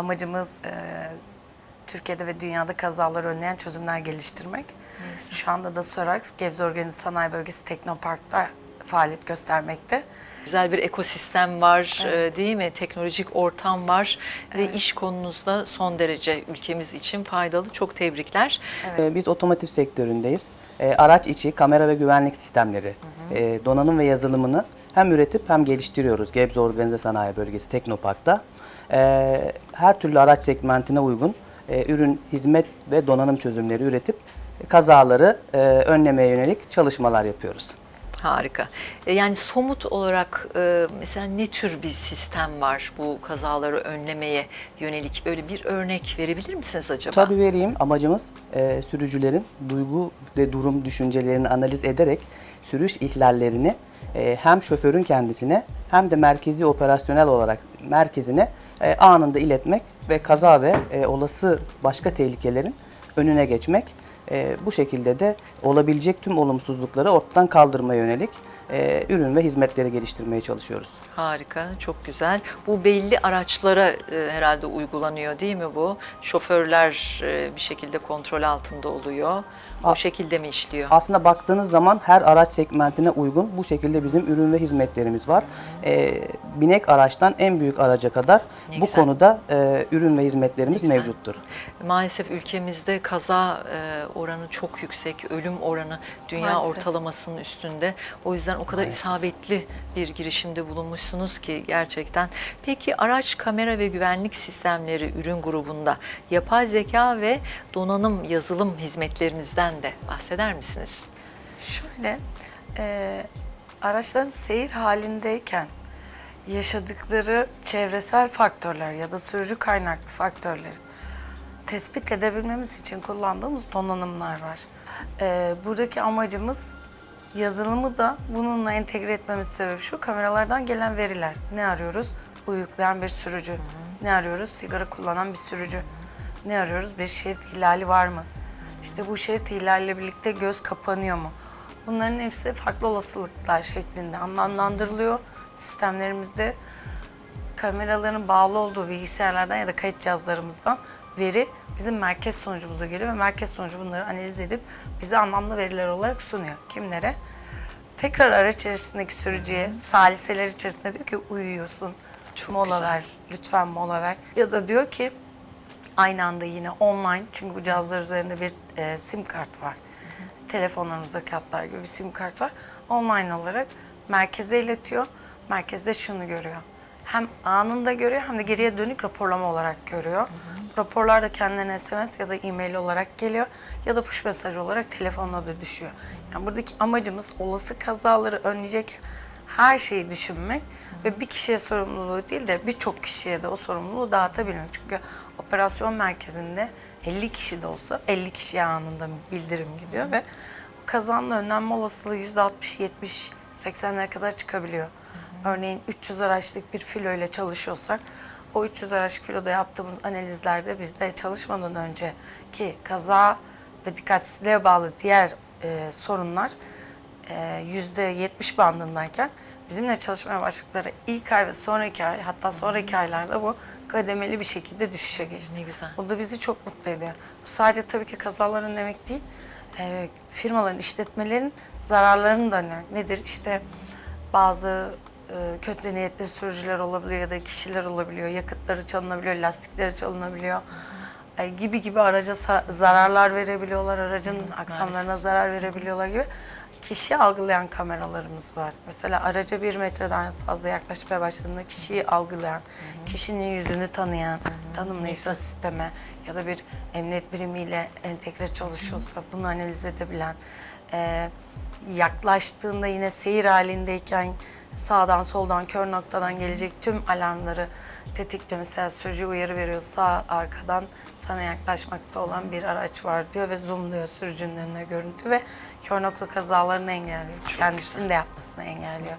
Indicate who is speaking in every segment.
Speaker 1: amacımız e, Türkiye'de ve dünyada kazaları önleyen çözümler geliştirmek. Şu anda da Sorax, Gebze Organize Sanayi Bölgesi Teknopark'ta faaliyet göstermekte.
Speaker 2: Güzel bir ekosistem var e, değil mi? Teknolojik ortam var ve iş konunuzda son derece ülkemiz için faydalı. Çok tebrikler.
Speaker 3: Ee, Biz otomotiv sektöründeyiz. Ee, Araç içi kamera ve güvenlik sistemleri, e, donanım ve yazılımını hem üretip hem geliştiriyoruz Gebze Organize Sanayi Bölgesi Teknopark'ta. Ee, Her türlü araç segmentine uygun e, ürün, hizmet ve donanım çözümleri üretip kazaları e, önlemeye yönelik çalışmalar yapıyoruz.
Speaker 2: Harika. E, Yani somut olarak e, mesela ne tür bir sistem var bu kazaları önlemeye yönelik? Böyle bir örnek verebilir misiniz acaba?
Speaker 3: Tabii vereyim. Amacımız e, sürücülerin duygu ve durum düşüncelerini analiz ederek sürüş ihlallerini e, hem şoförün kendisine hem de merkezi operasyonel olarak merkezine e, anında iletmek ve kaza ve e, olası başka tehlikelerin önüne geçmek. E, bu şekilde de olabilecek tüm olumsuzlukları ortadan kaldırmaya yönelik e, ürün ve hizmetleri geliştirmeye çalışıyoruz.
Speaker 2: Harika, çok güzel. Bu belli araçlara e, herhalde uygulanıyor değil mi bu? Şoförler e, bir şekilde kontrol altında oluyor.
Speaker 3: A-
Speaker 2: şekilde mi işliyor?
Speaker 3: Aslında baktığınız zaman her araç segmentine uygun bu şekilde bizim ürün ve hizmetlerimiz var. Ee, binek araçtan en büyük araca kadar
Speaker 2: Ne
Speaker 3: bu
Speaker 2: güzel.
Speaker 3: konuda e, ürün ve hizmetlerimiz
Speaker 2: Ne güzel.
Speaker 3: mevcuttur.
Speaker 2: Maalesef ülkemizde kaza e, oranı çok yüksek, ölüm oranı dünya
Speaker 1: Maalesef.
Speaker 2: ortalamasının üstünde. O yüzden o kadar isabetli bir girişimde bulunmuşsunuz ki gerçekten. Peki araç kamera ve güvenlik sistemleri ürün grubunda yapay zeka ve donanım yazılım hizmetlerinizden de bahseder misiniz?
Speaker 1: Şöyle, e, araçların seyir halindeyken yaşadıkları çevresel faktörler ya da sürücü kaynaklı faktörleri tespit edebilmemiz için kullandığımız donanımlar var. E, buradaki amacımız yazılımı da bununla entegre etmemiz sebebi şu, kameralardan gelen veriler. Ne arıyoruz? Uyuklayan bir sürücü. Ne arıyoruz? Sigara kullanan bir sürücü. Ne arıyoruz? Bir şerit ihlali var mı? İşte bu şerit ihlaliyle birlikte göz kapanıyor mu? Bunların hepsi farklı olasılıklar şeklinde anlamlandırılıyor sistemlerimizde. Kameraların bağlı olduğu bilgisayarlardan ya da kayıt cihazlarımızdan veri bizim merkez sonucumuza geliyor ve merkez sonucu bunları analiz edip bize anlamlı veriler olarak sunuyor. Kimlere? Tekrar araç içerisindeki sürücüye, saliseler içerisinde diyor ki uyuyorsun,
Speaker 2: Çok
Speaker 1: mola
Speaker 2: güzel.
Speaker 1: ver, lütfen mola ver. Ya da diyor ki aynı anda yine online çünkü bu cihazlar üzerinde bir e, sim kart var. Telefonlarımızdaki hatlar gibi bir sim kart var. Online olarak merkeze iletiyor. Merkezde şunu görüyor. Hem anında görüyor hem de geriye dönük raporlama olarak görüyor. Raporlar da kendilerine SMS ya da e-mail olarak geliyor ya da push mesaj olarak telefonuna da düşüyor. Yani buradaki amacımız olası kazaları önleyecek her şeyi düşünmek ve bir kişiye sorumluluğu değil de birçok kişiye de o sorumluluğu dağıtabilmek. Çünkü operasyon merkezinde 50 kişi de olsa 50 kişiye anında bildirim gidiyor ve o kazanın önlenme olasılığı %60, 70, 80'lere kadar çıkabiliyor. Örneğin 300 araçlık bir filo ile çalışıyorsak o 300 araçlık filoda yaptığımız analizlerde bizde çalışmadan önceki kaza ve dikkatsizliğe bağlı diğer e, sorunlar e, yüzde 70 bandındayken bizimle çalışmaya başladıkları ilk ay ve sonraki ay hatta sonraki aylarda bu kademeli bir şekilde düşüşe geçti.
Speaker 2: Ne güzel.
Speaker 1: Bu da bizi çok mutlu ediyor. Bu sadece tabii ki kazaların demek değil, e, firmaların, işletmelerin zararlarını da önlemek. Nedir? İşte bazı kötü niyetli sürücüler olabiliyor ya da kişiler olabiliyor. Yakıtları çalınabiliyor, lastikleri çalınabiliyor. E, gibi gibi araca zararlar verebiliyorlar, aracın aksamlarına zarar verebiliyorlar gibi. Kişi algılayan kameralarımız var. Mesela araca bir metreden fazla yaklaşmaya başladığında kişiyi algılayan, kişinin yüzünü tanıyan, tanımlıysa sisteme ya da bir emniyet birimiyle entegre çalışıyorsa bunu analiz edebilen, e, yaklaştığında yine seyir halindeyken sağdan soldan kör noktadan gelecek tüm alarmları tetikle mesela sürücü uyarı veriyor sağ arkadan sana yaklaşmakta olan bir araç var diyor ve zoomluyor sürücünün önüne görüntü ve kör nokta kazalarını engelliyor. Kendisini de yapmasını engelliyor.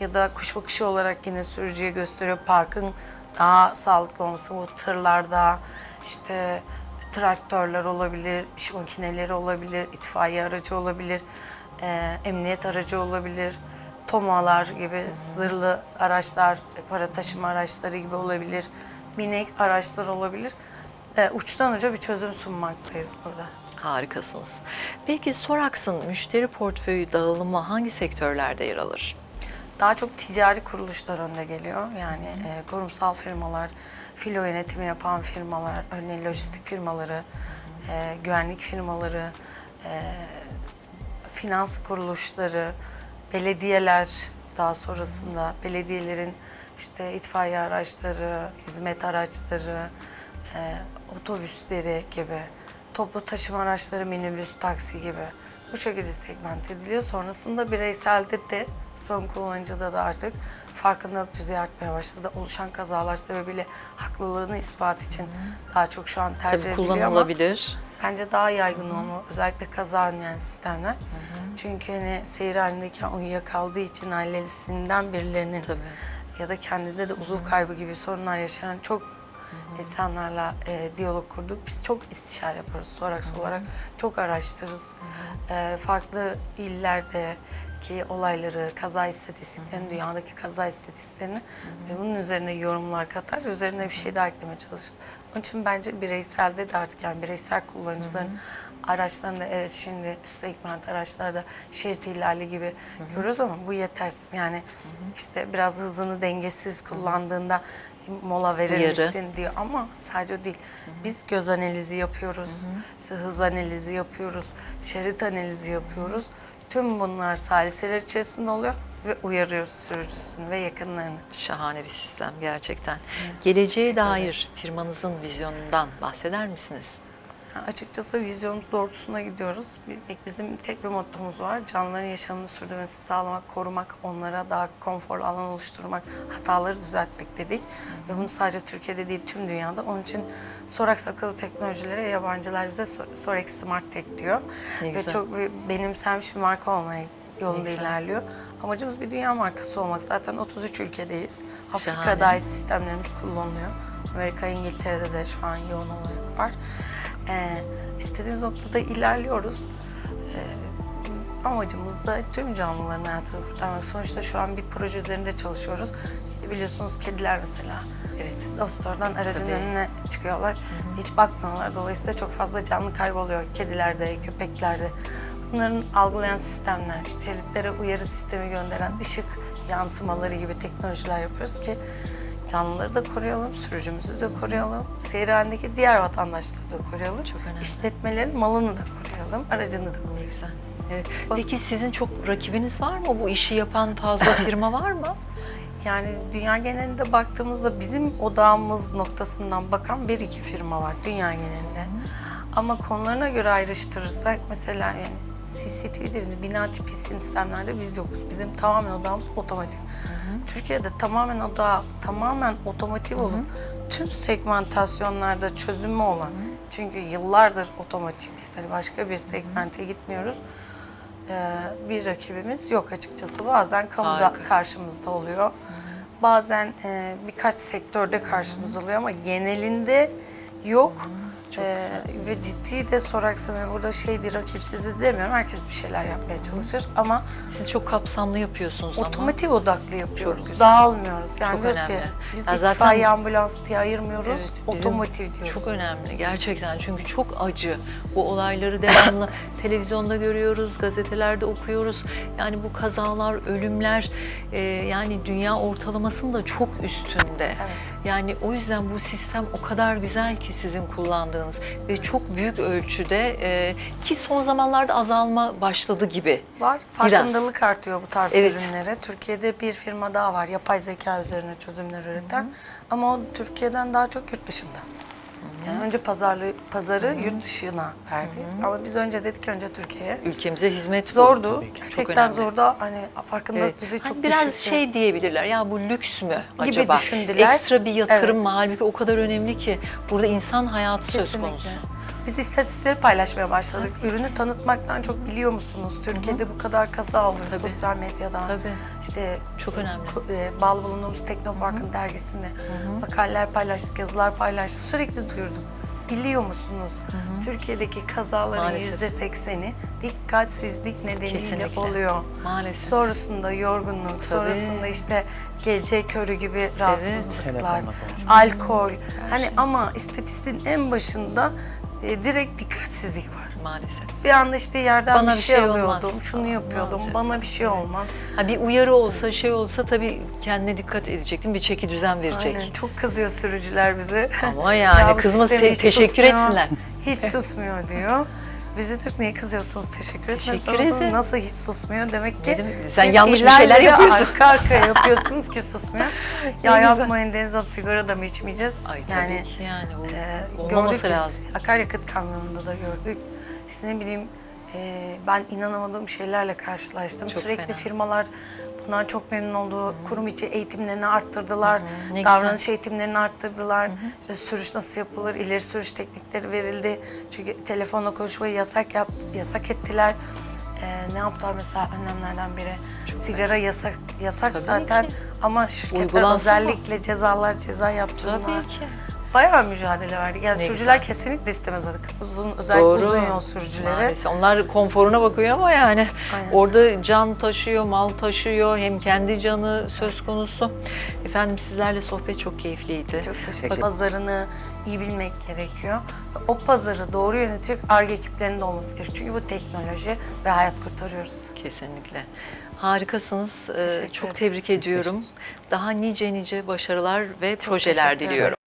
Speaker 1: Ya da kuş bakışı olarak yine sürücüye gösteriyor parkın daha sağlıklı olması bu tırlarda işte traktörler olabilir, iş makineleri olabilir, itfaiye aracı olabilir, e, emniyet aracı olabilir, tomalar gibi zırhlı araçlar, para taşıma araçları gibi olabilir. minik araçlar olabilir. E, uçtan uca bir çözüm sunmaktayız burada.
Speaker 2: Harikasınız. Peki Sorax'ın müşteri portföyü dağılımı hangi sektörlerde yer alır?
Speaker 1: Daha çok ticari kuruluşlar önde geliyor. Yani e, kurumsal firmalar, filo yönetimi yapan firmalar, örneğin lojistik firmaları, e, güvenlik firmaları, e, finans kuruluşları, belediyeler daha sonrasında belediyelerin işte itfaiye araçları, hizmet araçları, e, otobüsleri gibi, toplu taşıma araçları, minibüs, taksi gibi bu şekilde segment ediliyor. Sonrasında bireyselde de son kullanıcıda da artık farkındalık düzeyi artmaya başladı. Oluşan kazalar sebebiyle haklılığını ispat için daha çok şu an tercih
Speaker 2: Tabii
Speaker 1: ediliyor ama
Speaker 2: kullanılabilir.
Speaker 1: Bence daha yaygın olmalı. Özellikle kaza önleyen sistemler. Çünkü hani seyir halindeyken uyuyakaldığı için ailesinden birilerinin
Speaker 2: Tabii.
Speaker 1: ya da kendinde de uzuv kaybı gibi sorunlar yaşayan çok insanlarla e, diyalog kurduk. Biz çok istişare yaparız Sorax olarak. Çok araştırırız. E, farklı illerdeki olayları, kaza istatistiklerini, dünyadaki kaza istatistiklerini ve bunun üzerine yorumlar katar, üzerine bir şey daha eklemeye çalışırız. Onun için bence bireyselde de artık yani bireysel kullanıcıların araçlarında evet şimdi üst segment araçlarda şerit ihlali gibi görüyoruz ama bu yetersiz. Yani işte biraz hızını dengesiz kullandığında mola verir
Speaker 2: Uyarı.
Speaker 1: misin diyor ama sadece o değil. Biz göz analizi yapıyoruz, işte hız analizi yapıyoruz, şerit analizi yapıyoruz. Tüm bunlar saliseler içerisinde oluyor ve uyarıyoruz sürücüsünü ve yakınlarını.
Speaker 2: Şahane bir sistem gerçekten. Geleceğe dair firmanızın vizyonundan bahseder misiniz?
Speaker 1: Açıkçası vizyonumuz doğrultusunda gidiyoruz. Bi- Bizim tek bir mottomuz var. Canlıların yaşamını sürdürmesini sağlamak, korumak, onlara daha konforlu alan oluşturmak, hataları düzeltmek dedik. Ve bunu sadece Türkiye'de değil tüm dünyada. Onun için Sorax akıllı teknolojilere yabancılar bize So- Sorax Smart Tech diyor.
Speaker 2: Ne
Speaker 1: Ve
Speaker 2: güzel.
Speaker 1: çok bir- benimsenmiş bir marka olmaya yolunda ilerliyor. Amacımız bir dünya markası olmak. Zaten 33 ülkedeyiz. Afrika'da sistemlerimiz kullanılıyor. Amerika, İngiltere'de de şu an yoğun olarak var. Ee, istediğimiz noktada ilerliyoruz. Ee, amacımız da tüm canlıların hayatını kurtarmak. Sonuçta şu an bir proje üzerinde çalışıyoruz. Biliyorsunuz kediler mesela.
Speaker 2: Evet.
Speaker 1: Dostlardan aracın
Speaker 2: Tabii.
Speaker 1: önüne çıkıyorlar. Hiç bakmıyorlar. Dolayısıyla çok fazla canlı kayboluyor. Kedilerde, köpeklerde. Bunların algılayan sistemler, şeritlere uyarı sistemi gönderen ışık yansımaları gibi teknolojiler yapıyoruz ki canlıları da koruyalım, sürücümüzü de koruyalım, seyir halindeki diğer vatandaşları da koruyalım.
Speaker 2: Çok önemli.
Speaker 1: İşletmelerin malını da koruyalım, aracını da
Speaker 2: Ne
Speaker 1: koruyalım.
Speaker 2: güzel. Evet. Peki sizin çok rakibiniz var mı? Bu işi yapan fazla firma var mı?
Speaker 1: Yani dünya genelinde baktığımızda bizim odağımız noktasından bakan bir iki firma var dünya genelinde. Ama konularına göre ayrıştırırsak mesela yani CCTV dediğimiz bina tipi sistemlerde biz yokuz. Bizim tamamen odağımız otomotiv. Türkiye'de tamamen odağı tamamen otomotiv olup tüm segmentasyonlarda çözümü olan çünkü yıllardır otomotivdeyiz. Hani başka bir segmente gitmiyoruz. Ee, bir rakibimiz yok açıkçası. Bazen kamuda
Speaker 2: Harika.
Speaker 1: karşımızda oluyor. Bazen e, birkaç sektörde karşımızda oluyor ama genelinde yok.
Speaker 2: Çok
Speaker 1: Ee, ve ciddi de soraksana burada şeydi rakipsiziz demiyorum. Herkes bir şeyler yapmaya çalışır ama
Speaker 2: Siz çok kapsamlı yapıyorsunuz ama.
Speaker 1: otomotiv odaklı yapıyoruz.
Speaker 2: güzel.
Speaker 1: Dağılmıyoruz. Yani
Speaker 2: Çok
Speaker 1: diyoruz
Speaker 2: önemli.
Speaker 1: ki biz
Speaker 2: Ya zaten-
Speaker 1: itfaiye ambulans diye ayırmıyoruz.
Speaker 2: Evet,
Speaker 1: otomotiv diyoruz.
Speaker 2: Çok önemli gerçekten çünkü çok acı. Bu olayları devamlı televizyonda görüyoruz, gazetelerde okuyoruz. Yani bu kazalar, ölümler e, yani dünya ortalamasının da çok üstünde.
Speaker 1: Evet.
Speaker 2: Yani o yüzden bu sistem o kadar güzel ki sizin kullandığınız ve çok büyük ölçüde e, ki son zamanlarda azalma başladı gibi.
Speaker 1: Var.
Speaker 2: Biraz.
Speaker 1: Farkındalık artıyor bu tarz
Speaker 2: Evet.
Speaker 1: ürünlere. Türkiye'de bir firma daha var. Yapay zeka üzerine çözümler üreten. Ama o Türkiye'den daha çok yurt dışında. Yani önce pazarlı, pazarı yurt dışına verdi. Ama biz önce dedik önce Türkiye'ye.
Speaker 2: Ülkemize hizmet bu.
Speaker 1: Zordu.
Speaker 2: Çok
Speaker 1: Gerçekten
Speaker 2: önemli.
Speaker 1: zordu. Hani farkındalık
Speaker 2: Evet.
Speaker 1: düzeyi
Speaker 2: Hani
Speaker 1: çok
Speaker 2: biraz
Speaker 1: düşüktü.
Speaker 2: şey diyebilirler ya bu lüks mü acaba?
Speaker 1: düşündüler.
Speaker 2: Ekstra bir yatırım
Speaker 1: Evet.
Speaker 2: mı? Halbuki o kadar önemli ki burada insan hayatı söz
Speaker 1: Kesinlikle.
Speaker 2: konusu.
Speaker 1: Biz istatistikleri paylaşmaya başladık. Ürünü tanıtmaktan çok biliyor musunuz? Türkiye'de bu kadar kaza oluyor
Speaker 2: Tabii.
Speaker 1: sosyal medyadan.
Speaker 2: Tabii.
Speaker 1: İşte
Speaker 2: Çok önemli.
Speaker 1: e, bağlı bulunduğumuz Teknopark'ın dergisinde makaleler paylaştık, yazılar paylaştık. Sürekli duyurduk. biliyor musunuz? Türkiye'deki kazaların yüzde sekseni dikkatsizlik nedeniyle
Speaker 2: Kesinlikle.
Speaker 1: oluyor.
Speaker 2: Maalesef.
Speaker 1: Sonrasında yorgunluk, sonrasında işte gece körü gibi rahatsızlıklar,
Speaker 3: Telefonla konuşmak.
Speaker 1: alkol. Hani ama istatistiğin en başında e, direkt dikkatsizlik var.
Speaker 2: Maalesef.
Speaker 1: Bir anda işte yerden
Speaker 2: Bana
Speaker 1: bir şey,
Speaker 2: şey olmaz.
Speaker 1: alıyordum, şunu
Speaker 2: Ne
Speaker 1: yapıyordum, bana bir şey olmaz.
Speaker 2: Ha, bir uyarı olsa şey olsa tabii kendine dikkat edecektin. Bir çeki düzen verecek.
Speaker 1: Aynen, çok kızıyor sürücüler bize.
Speaker 2: Ama yani
Speaker 1: Ya bu
Speaker 2: kızma
Speaker 1: sistem
Speaker 2: se-
Speaker 1: hiç
Speaker 2: teşekkür
Speaker 1: susmuyor,
Speaker 2: etsinler.
Speaker 1: Hiç susmuyor diyor. Diyor niye kızıyorsunuz teşekkür
Speaker 2: Teşekkür ederim.
Speaker 1: nasıl hiç susmuyor demek ki
Speaker 2: demek? Sen
Speaker 1: siz
Speaker 2: yanlış bir şeyler yapıyorsun.
Speaker 1: arka arkaya yapıyorsunuz ki susmuyor. ya yapmayın Deniz Hanım sigara da mı içmeyeceğiz?
Speaker 2: Ay tabii
Speaker 1: yani
Speaker 2: ki yani bu
Speaker 1: e,
Speaker 2: olmaması
Speaker 1: gördük
Speaker 2: lazım.
Speaker 1: akaryakıt kamyonunda da gördük. İşte ne bileyim e, ben inanamadığım şeylerle karşılaştım.
Speaker 2: Çok
Speaker 1: Sürekli
Speaker 2: fena.
Speaker 1: firmalar bunlar çok memnun oldu. Kurum içi eğitimlerini arttırdılar.
Speaker 2: Ne
Speaker 1: Davranış eğitimlerini arttırdılar. İşte sürüş nasıl yapılır, ileri sürüş teknikleri verildi. Çünkü telefonla konuşmayı yasak yap, yasak ettiler. Ee, ne yaptılar mesela önlemlerden biri? Sigara yasak yasak
Speaker 2: Tabii
Speaker 1: zaten
Speaker 2: ki.
Speaker 1: ama şirketler
Speaker 2: Uygulansın mı?
Speaker 1: özellikle cezalar ceza yaptırdılar.
Speaker 2: Tabii ki.
Speaker 1: Bayağı mücadele verdik. Yani
Speaker 2: Ne
Speaker 1: sürücüler
Speaker 2: güzel.
Speaker 1: kesinlikle istemez artık. Uzun, özellikle
Speaker 2: Doğru.
Speaker 1: uzun yol sürücüleri.
Speaker 2: Maalesef. Onlar konforuna bakıyor ama yani
Speaker 1: Aynen.
Speaker 2: orada can taşıyor, mal taşıyor. Hem kendi canı söz konusu. Efendim sizlerle sohbet çok keyifliydi.
Speaker 1: Çok teşekkür ederim. Pazarını iyi bilmek gerekiyor. O pazarı doğru yönetecek ARGE ekiplerinin de olması gerekiyor. Çünkü bu teknoloji ve hayat kurtarıyoruz.
Speaker 2: Kesinlikle. Harikasınız. Ee,
Speaker 1: Teşekkür
Speaker 2: çok
Speaker 1: ederiz.
Speaker 2: tebrik ediyorum. Daha nice nice başarılar ve projeler
Speaker 1: teşekkür
Speaker 2: diliyorum.